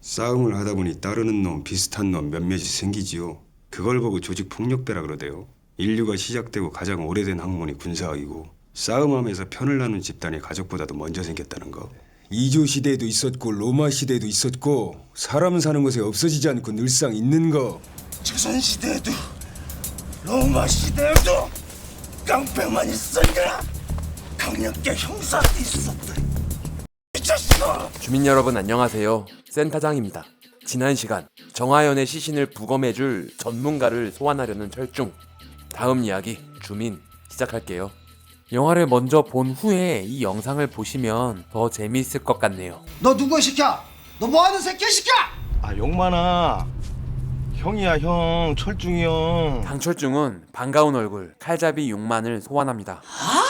싸움을 하다 보니 따르는 놈 비슷한 놈 몇몇이 생기지요. 그걸 보고 조직 폭력배라 그러대요. 인류가 시작되고 가장 오래된 학문이 군사학이고 싸움하면서 편을 나눈 집단이 가족보다도 먼저 생겼다는 거. 이조 시대에도 있었고 로마 시대에도 있었고 사람 사는 곳에 없어지지 않고 늘상 있는 거. 조선 시대에도 로마 시대에도 깡패만 있었냐? 강력계 형사도 있었다. 주민 여러분 안녕하세요. 센터장입니다. 지난 시간 정하연의 시신을 부검해줄 전문가를 소환하려는 철중. 다음 이야기 주민 시작할게요. 영화를 먼저 본 후에 이 영상을 보시면 더 재미있을 것 같네요. 너 누구야 시켜? 너 뭐하는 새끼야 시켜? 아 용만아. 형이야 형 철중이 형. 강철중은 반가운 얼굴 칼잡이 6만을 소환합니다. 아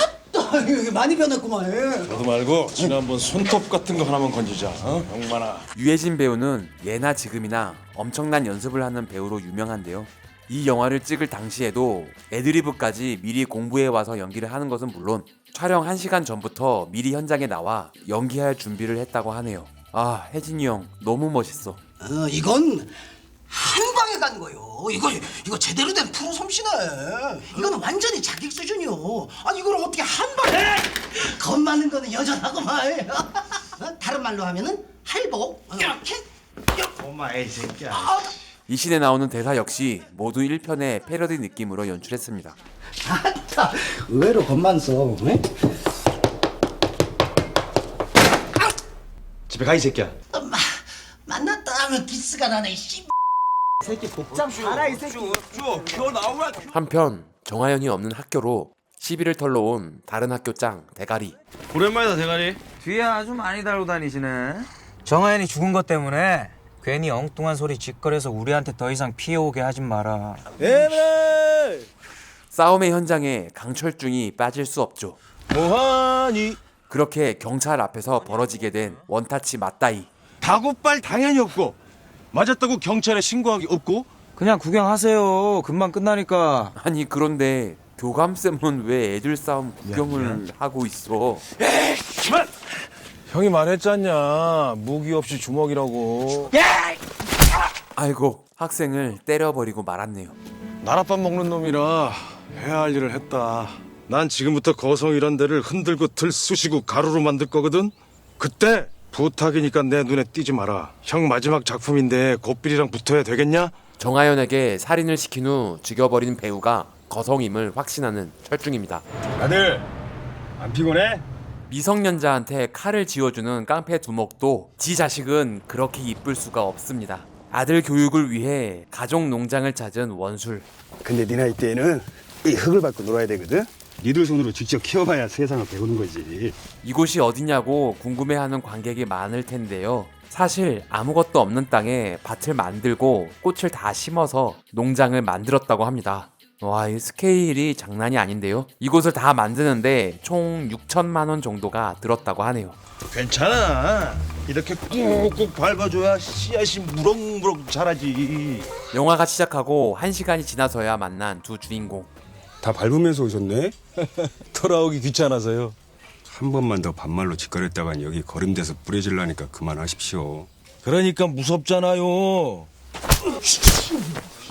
유 많이 변했구만. 너도 말고 지난번 손톱 같은 거 하나만 건지자. 어? 용만아. 유해진 배우는 예나 지금이나 엄청난 연습을 하는 배우로 유명한데요. 이 영화를 찍을 당시에도 애드리브까지 미리 공부해 와서 연기를 하는 것은 물론 촬영 1시간 전부터 미리 현장에 나와 연기할 준비를 했다고 하네요. 아, 혜진이 형 너무 멋있어. 어 이건 한 방에 간 거요. 이거 이거 제대로 된 프로 솜씨네. 이거는 완전히 자격 수준이요. 아니 이걸 어떻게 한 방에? 겁 많은 거는 여전하고만. 어? 다른 말로 하면은 할복 이렇게. 엄마 이 새끼야. 아, 이 씬에 나오는 대사 역시 모두 1편의 패러디 느낌으로 연출했습니다. 아따 의외로 겁만 써. 응? 집에 가 이 새끼야. 마, 만났다 하면 기스가 나네. 씨. 한편 정하연이 없는 학교로 시비를 털러 온 다른 학교 짱 대가리. 오랜만이다 대가리. 뒤에 아주 많이 달고 다니시네. 정하연이 죽은 것 때문에 괜히 엉뚱한 소리 짓거려서 우리한테 더 이상 피해 오게 하진 마라. 에메. 싸움의 현장에 강철중이 빠질 수 없죠. 뭐하니? 그렇게 경찰 앞에서 벌어지게 된 원타치 맞다이. 다고빨 당연히 없고 맞았다고 경찰에 신고하기 없고 그냥 구경하세요. 금방 끝나니까. 아니 그런데 교감쌤은 왜 애들 싸움 구경을 하고 있어? 그만. 형이 말했잖냐 무기 없이 주먹이라고 아이고 학생을 때려버리고 말았네요. 나랏밥 먹는 놈이라 해야 할 일을 했다 난 지금부터 거성이란 데를 흔들고 들 쑤시고 가루로 만들 거거든. 그때 부탁이니까 내 눈에 띄지 마라. 형 마지막 작품인데 고삐리랑 붙어야 되겠냐? 정하연에게 살인을 시킨 후 죽여버린 배우가 거성임을 확신하는 철중입니다. 아들 안 피곤해? 미성년자한테 칼을 쥐어주는 깡패 두목도 지 자식은 그렇게 이쁠 수가 없습니다. 아들 교육을 위해 가족 농장을 찾은 원술. 근데 네 나이 때에는 이 흙을 밟고 놀아야 되거든. 니들 손으로 직접 키워봐야 세상을 배우는 거지. 이곳이 어디냐고 궁금해하는 관객이 많을 텐데요. 사실 아무것도 없는 땅에 밭을 만들고 꽃을 다 심어서 농장을 만들었다고 합니다. 와, 이 스케일이 장난이 아닌데요. 이곳을 다 만드는데 총 6천만 원 정도가 들었다고 하네요. 괜찮아. 이렇게 꾹꾹 밟아줘야 씨앗이 무럭무럭 자라지. 영화가 시작하고 1시간이 지나서야 만난 두 주인공. 다 밟으면서 오셨네? 돌아오기 귀찮아서요 한 번만 더 반말로 짓거렸다간 여기 거름돼서 뿌려질라니까 그만하십시오. 그러니까 무섭잖아요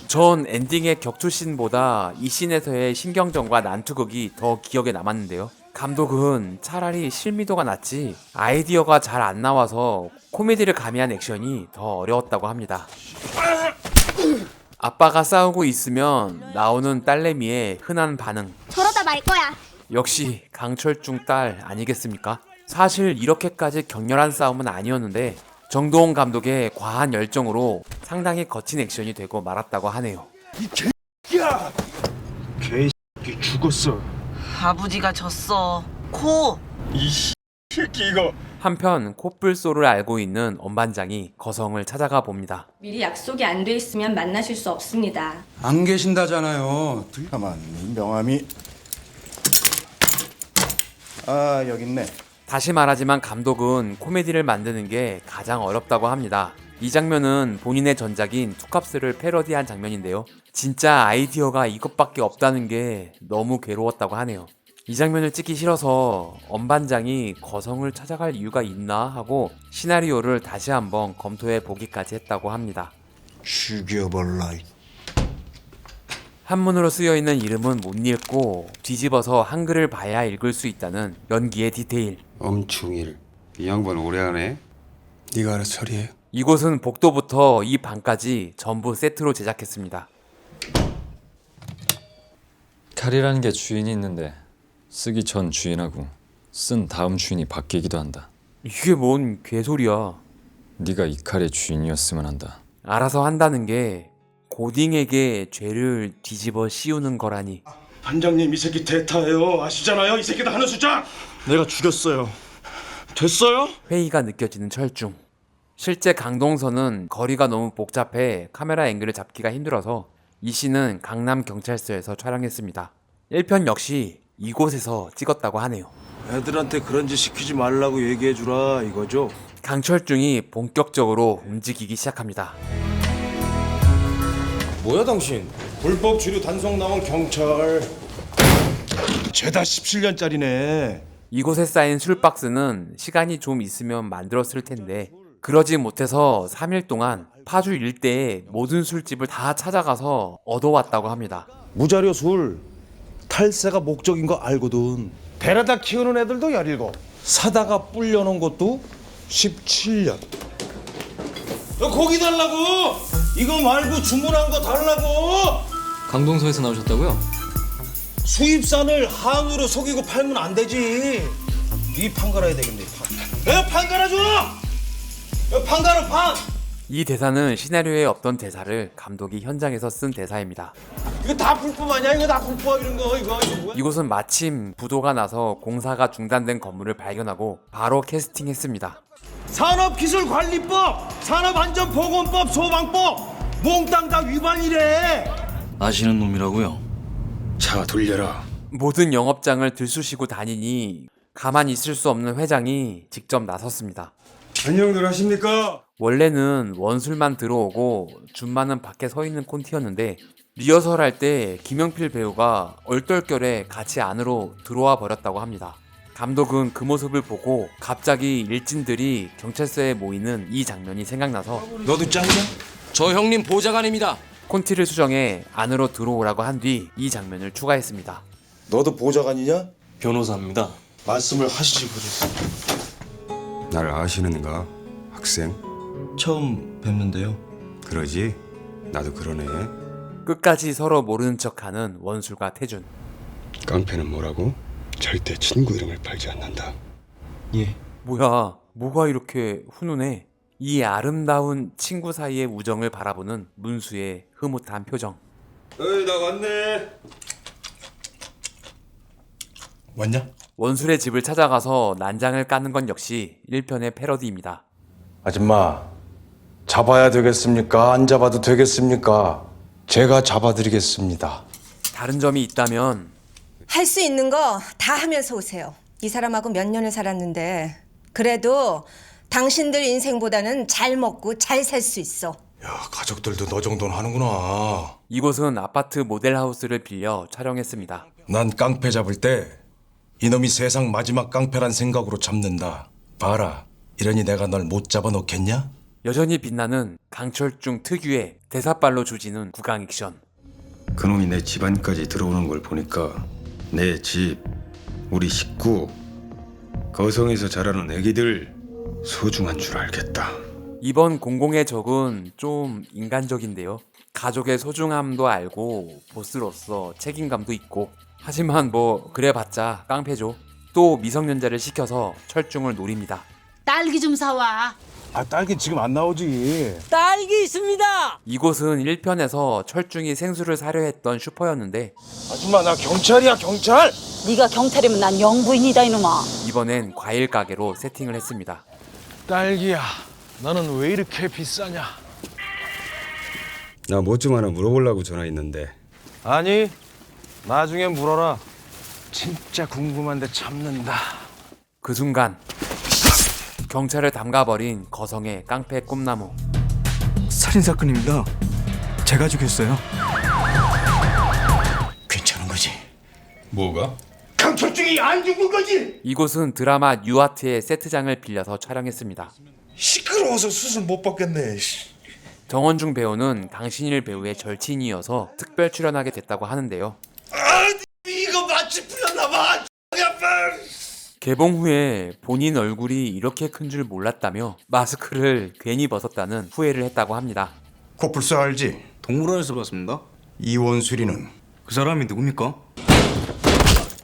전 엔딩의 격투씬보다 이 씬에서의 신경전과 난투극이 더 기억에 남았는데요. 감독은 차라리 실미도가 낫지 아이디어가 잘 안 나와서 코미디를 가미한 액션이 더 어려웠다고 합니다. 아빠가 싸우고 있으면 나오는 딸내미의 흔한 반응. 저러다 말 거야. 역시 강철중 딸 아니겠습니까? 사실 이렇게까지 격렬한 싸움은 아니었는데 정동원 감독의 과한 열정으로 상당히 거친 액션이 되고 말았다고 하네요. 개새끼 죽었어. 아버지가 졌어. 코. 새끼 이거. 한편 코뿔소를 알고 있는 엄반장이 거성을 찾아가 봅니다. 미리 약속이 안 돼 있으면 만나실 수 없습니다. 안 계신다잖아요. 이 명함이 아 여기 있네. 다시 말하지만 감독은 코미디를 만드는 게 가장 어렵다고 합니다. 이 장면은 본인의 전작인 투캅스를 패러디한 장면인데요. 진짜 아이디어가 이것밖에 없다는 게 너무 괴로웠다고 하네요. 이 장면을 찍기 싫어서 엄반장이 거성을 찾아갈 이유가 있나 하고 시나리오를 다시 한번 검토해 보기까지 했다고 합니다. 죽여볼라. 한문으로 쓰여 있는 이름은 못 읽고 뒤집어서 한글을 봐야 읽을 수 있다는 연기의 디테일. 엄충일. 이 양반 오래 하네. 네가 알아서 처리해. 이곳은 복도부터 이 방까지 전부 세트로 제작했습니다. 칼이라는 게 주인이 있는데 쓰기 전 주인하고 쓴 다음 주인이 바뀌기도 한다. 이게 뭔 개소리야. 네가 이 칼의 주인이었으면 한다. 알아서 한다는 게 고딩에게 죄를 뒤집어 씌우는 거라니. 반장님 이 새끼 대타예요. 아시잖아요. 이 새끼도 하는 수작. 내가 죽였어요. 됐어요? 회의가 느껴지는 철중. 실제 강동선은 거리가 너무 복잡해 카메라 앵글을 잡기가 힘들어서 이 씨는 강남 경찰서에서 촬영했습니다. 1편 역시 이곳에서 찍었다고 하네요. 애들한테 그런 짓 시키지 말라고 얘기해 주라 이거죠. 강철중이 본격적으로 움직이기 시작합니다. 뭐야 당신? 불법 주류 단속 나온 경찰. 죄다 17년짜리네. 이곳에 쌓인 술박스는 시간이 좀 있으면 만들었을 텐데 그러지 못해서 3일 동안 파주 일대의 모든 술집을 다 찾아가서 얻어왔다고 합니다. 무자료 술 탈세가 목적인 거 알거든. 데려다 키우는 애들도 17. 사다가 불려놓은 것도 17년. 너 고기 달라고? 이거 말고 주문한 거 달라고? 강동서에서 나오셨다고요? 수입산을 한우로 속이고 팔면 안 되지. 이 판 갈아야 되겠네. 판. 야, 판 갈아줘. 야, 판 갈아 판. 이 대사는 시나리오에 없던 대사를 감독이 현장에서 쓴 대사입니다. 이거 다 불법 아니야? 이거 다 불법 이런 거 이거 이거 뭐야? 이곳은 마침 부도가 나서 공사가 중단된 건물을 발견하고 바로 캐스팅했습니다. 산업기술관리법, 산업안전보건법, 소방법 몽땅 다 위반이래. 아시는 놈이라고요? 차 돌려라. 모든 영업장을 들쑤시고 다니니 가만히 있을 수 없는 회장이 직접 나섰습니다. 안녕들 하십니까? 원래는 원술만 들어오고 준마는 밖에 서 있는 콘티였는데 리허설 할 때 김영필 배우가 얼떨결에 같이 안으로 들어와 버렸다고 합니다. 감독은 그 모습을 보고 갑자기 일진들이 경찰서에 모이는 이 장면이 생각나서 너도 짱이야? 저 형님 보좌관입니다. 콘티를 수정해 안으로 들어오라고 한 뒤 이 장면을 추가했습니다. 너도 보좌관이냐? 변호사입니다. 말씀을 하시지 그랬어. 날 아시는가? 학생? 처음 뵙는데요. 그러지? 나도 그러네. 끝까지 서로 모르는 척하는 원술과 태준. 깡패는 뭐라고? 절대 친구 이름을 팔지 않는다. 예. 뭐야, 뭐가 이렇게 훈훈해? 이 아름다운 친구 사이의 우정을 바라보는 문수의 흐뭇한 표정. 어이 나 왔네. 왔냐? 원술의 집을 찾아가서 난장을 까는 건 역시 1편의 패러디입니다. 아줌마 잡아야 되겠습니까? 안 잡아도 되겠습니까? 제가 잡아드리겠습니다. 다른 점이 있다면 할 수 있는 거 다 하면서 오세요. 이 사람하고 몇 년을 살았는데 그래도 당신들 인생보다는 잘 먹고 잘 살 수 있어. 야 가족들도 너 정도는 하는구나. 이곳은 아파트 모델 하우스를 빌려 촬영했습니다. 난 깡패 잡을 때 이놈이 세상 마지막 깡패란 생각으로 잡는다. 봐라. 이러니 내가 널 못 잡아놓겠냐? 여전히 빛나는 강철중 특유의 대사발로 조지는 구강 액션. 그놈이 내 집안까지 들어오는 걸 보니까 내 집, 우리 식구, 거성에서 자라는 애기들 소중한 줄 알겠다. 이번 공공의 적은 좀 인간적인데요. 가족의 소중함도 알고 보스로서 책임감도 있고 하지만 뭐 그래봤자 깡패죠. 또 미성년자를 시켜서 철중을 노립니다. 딸기 좀 사와. 아 딸기 지금 안 나오지. 딸기 있습니다. 이곳은 1편에서 철중이 생수를 사려 했던 슈퍼였는데 아줌마 나 경찰이야 경찰. 네가 경찰이면 난 영부인이다 이놈아. 이번엔 과일 가게로 세팅을 했습니다. 딸기야. 나는 왜 이렇게 비싸냐? 나 뭐 좀 하나 물어보려고 전화했는데 아니 나중에 물어라. 진짜 궁금한데 참는다. 그 순간 경찰을 담가버린 거성의 깡패 꿈나무 살인 사건입니다. 제가 죽였어요. 괜찮은 거지? 뭐가? 강철중이 안 죽은 거지? 이곳은 드라마 뉴아트의 세트장을 빌려서 촬영했습니다. 시끄러워서 수술 못 받겠네. 씨. 정원중 배우는 강신일 배우의 절친이어서 특별 출연하게 됐다고 하는데요. 이거 마취 풀렸나 봐. 개봉 후에 본인 얼굴이 이렇게 큰 줄 몰랐다며 마스크를 괜히 벗었다는 후회를 했다고 합니다. 코뿔소 알지? 동물원에서 봤습니다. 이원수리는 그 사람이 누굽니까?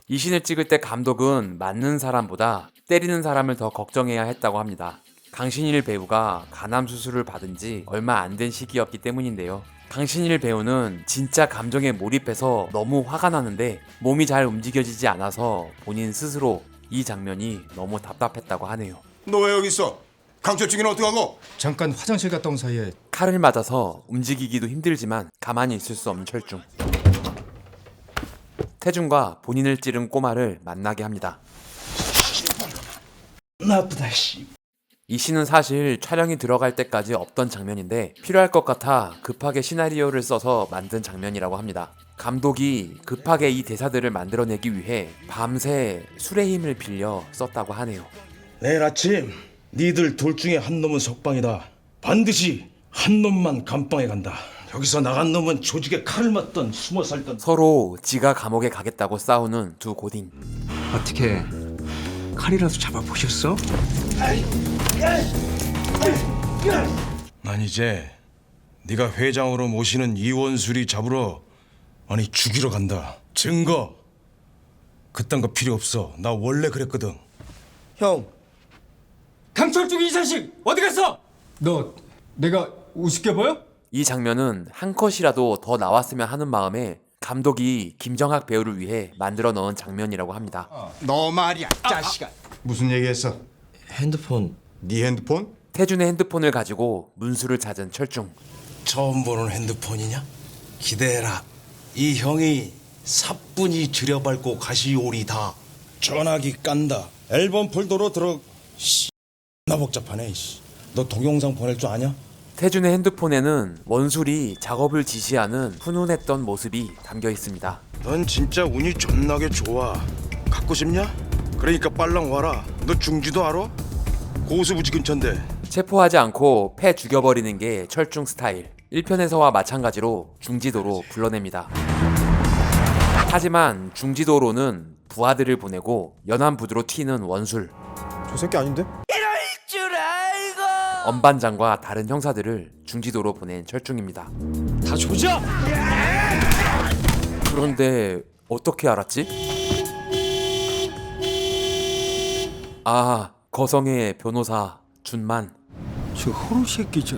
이 신을 찍을 때 감독은 맞는 사람보다 때리는 사람을 더 걱정해야 했다고 합니다. 강신일 배우가 간암 수술을 받은 지 얼마 안 된 시기였기 때문인데요. 강신일 배우는 진짜 감정에 몰입해서 너무 화가 나는데 몸이 잘 움직여지지 않아서 본인 스스로 이 장면이 너무 답답했다고 하네요. 너 왜 여기 있어? 강철중이는 어떡하고? 잠깐 화장실 갔다 온 사이에 칼을 맞아서 움직이기도 힘들지만 가만히 있을 수 없는 철중. 태준과 본인을 찌른 꼬마를 만나게 합니다. 나쁘다 씨. 이 씨는 사실 촬영이 들어갈 때까지 없던 장면인데 필요할 것 같아 급하게 시나리오를 써서 만든 장면이라고 합니다. 감독이 급하게 이 대사들을 만들어내기 위해 밤새 술의 힘을 빌려 썼다고 하네요. 내일 아침 니들 둘 중에 한 놈은 석방이다. 반드시 한 놈만 감방에 간다. 여기서 나간 놈은 조직에 칼을 맞던 숨어 살던 서로 지가 감옥에 가겠다고 싸우는 두 고딩. 어떻게 칼이라도 잡아 보셨어? 난 이제 네가 회장으로 모시는 이원수리 잡으러 아니 죽이러 간다. 증거 그딴 거 필요 없어. 나 원래 그랬거든. 형. 강철중 이 자식 어디 갔어? 너 내가 우습게 보여? 이 장면은 한 컷이라도 더 나왔으면 하는 마음에 감독이 김정학 배우를 위해 만들어 넣은 장면이라고 합니다. 너 말이야, 자식아. 무슨 얘기했어? 핸드폰 네 핸드폰? 태준의 핸드폰을 가지고 문수를 찾은 철중. 처음 보는 핸드폰이냐? 기대해라. 이 형이 사뿐히 들여밟고 가시오리다. 전화기 깐다. 앨범 폴더로 들어. 씨, 나 복잡하네. 씨. 너 동영상 보낼 줄 아냐? 태준의 핸드폰에는 원술이 작업을 지시하는 훈훈했던 모습이 담겨 있습니다. 넌 진짜 운이 존나게 좋아. 갖고 싶냐? 그러니까 빨랑 와라. 너 중지도 알아? 고수부지 근처인데. 체포하지 않고 패 죽여버리는 게 철중 스타일. 1편에서와 마찬가지로 중지도로 불러냅니다. 하지만 중지도로는 부하들을 보내고 연안부두로 튀는 원술. 저 새끼 아닌데? 엄반장과 다른 형사들을 중지도로 보낸 철중입니다. 다 조져! 그런데 어떻게 알았지? 아, 거성의 변호사 준만. 저 호루 새끼 저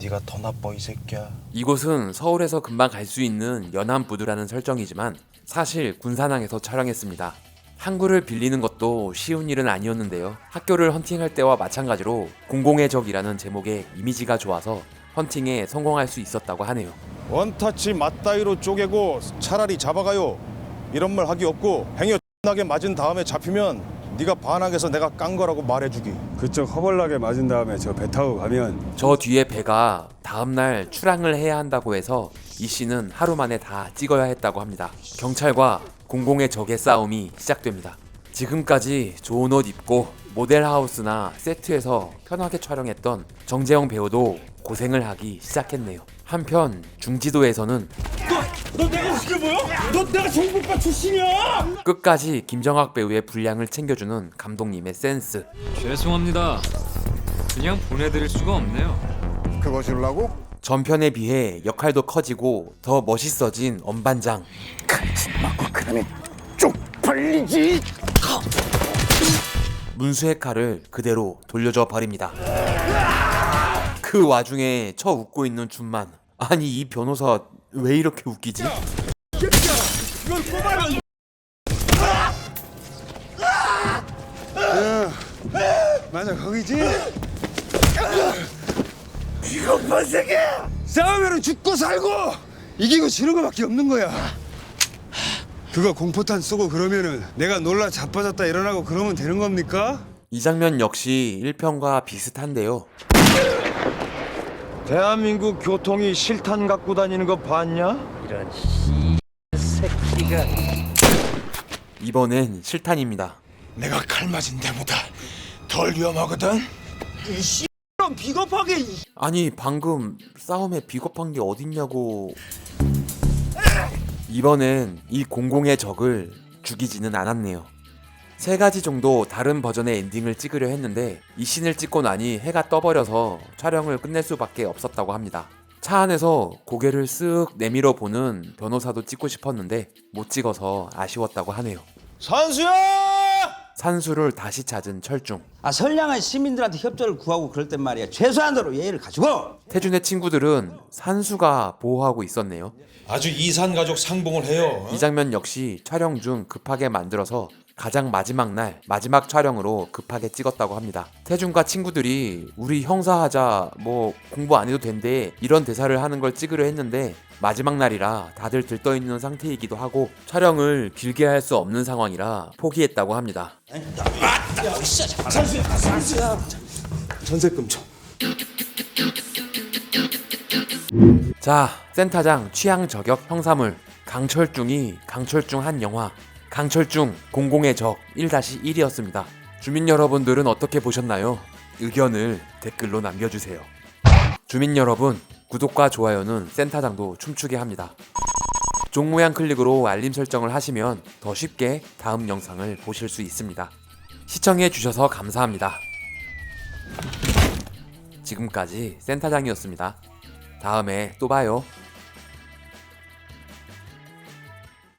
네가 더 나빠 이 새끼야. 이곳은 서울에서 금방 갈 수 있는 연안부두라는 설정이지만 사실 군산항에서 촬영했습니다. 항구를 빌리는 것도 쉬운 일은 아니었는데요. 학교를 헌팅할 때와 마찬가지로 공공의 적이라는 제목의 이미지가 좋아서 헌팅에 성공할 수 있었다고 하네요. 원타치 맞다이로 쪼개고 차라리 잡아가요. 이런 말 하기 없고 행여 나게 맞은 다음에 잡히면 네가 반항해서 내가 깐 거라고 말해주기. 그쪽 허벌나게 맞은 다음에 저 배 타고 가면 저 뒤에 배가 다음날 출항을 해야 한다고 해서 이 씨는 하루 만에 다 찍어야 했다고 합니다. 경찰과 공공의 적의 싸움이 시작됩니다. 지금까지 좋은 옷 입고 모델하우스나 세트에서 편하게 촬영했던 정재영 배우도 고생을 하기 시작했네요. 한편 중지도에서는 너 내가 어떻게 보여? 너 내가 정부과 출신이야? 끝까지 김정학 배우의 분량을 챙겨주는 감독님의 센스. 죄송합니다. 그냥 보내드릴 수가 없네요. 그거 주려고? 전편에 비해 역할도 커지고 더 멋있어진 엄반장. 쪽팔리지. 문수의 칼을 그대로 돌려줘 버립니다. 그 와중에 쳐 웃고 있는 준만. 아니 이 변호사 왜 이렇게 웃기지? 맞아 거기지? 비겁한 새끼! 싸우면 죽고 살고 이기고 지는 거밖에 없는 거야. 그거 공포탄 쏘고 그러면은 내가 놀라 자빠졌다 일어나고 그러면 되는 겁니까? 이 장면 역시 1편과 비슷한데요. 대한민국 교통이 실탄 갖고 다니는 거 봤냐? 이번엔 실탄입니다. 내가 칼 맞은 데보다 덜 위험하거든. 아니 방금 싸움에 비겁한 게 어딨냐고 이번엔 이 공공의 적을 죽이지는 않았네요 세 가지 정도 다른 버전의 엔딩을 찍으려 했는데 이 씬을 찍고 나니 해가 떠버려서 촬영을 끝낼 수밖에 없었다고 합니다. 차 안에서 고개를 쓱 내밀어 보는 변호사도 찍고 싶었는데 못 찍어서 아쉬웠다고 하네요. 선수야! 산수를 다시 찾은 철중. 아 선량한 시민들한테 협조를 구하고 그럴 땐 말이야. 최소한도로 예의를 가지고! 태준의 친구들은 산수가 보호하고 있었네요 아주 이산 가족 상봉을 해요. 이 장면 역시 촬영 중 급하게 만들어서 가장 마지막 날 마지막 촬영으로 급하게 찍었다고 합니다. 태준과 친구들이 우리 형사하자 뭐 공부 안 해도 된대 이런 대사를 하는 걸 찍으려 했는데 마지막 날이라 다들 들떠 있는 상태이기도 하고 촬영을 길게 할 수 없는 상황이라 포기했다고 합니다. 전세금 쳐. 자, 센터장 취향 저격 형사물 강철중이 강철중 한 영화 강철중 공공의 적 1-1이었습니다. 주민 여러분들은 어떻게 보셨나요? 의견을 댓글로 남겨주세요. 주민 여러분, 구독과 좋아요는 센터장도 춤추게 합니다. 종 모양 클릭으로 알림 설정을 하시면 더 쉽게 다음 영상을 보실 수 있습니다. 시청해 주셔서 감사합니다. 지금까지 센터장이었습니다. 다음에 또 봐요.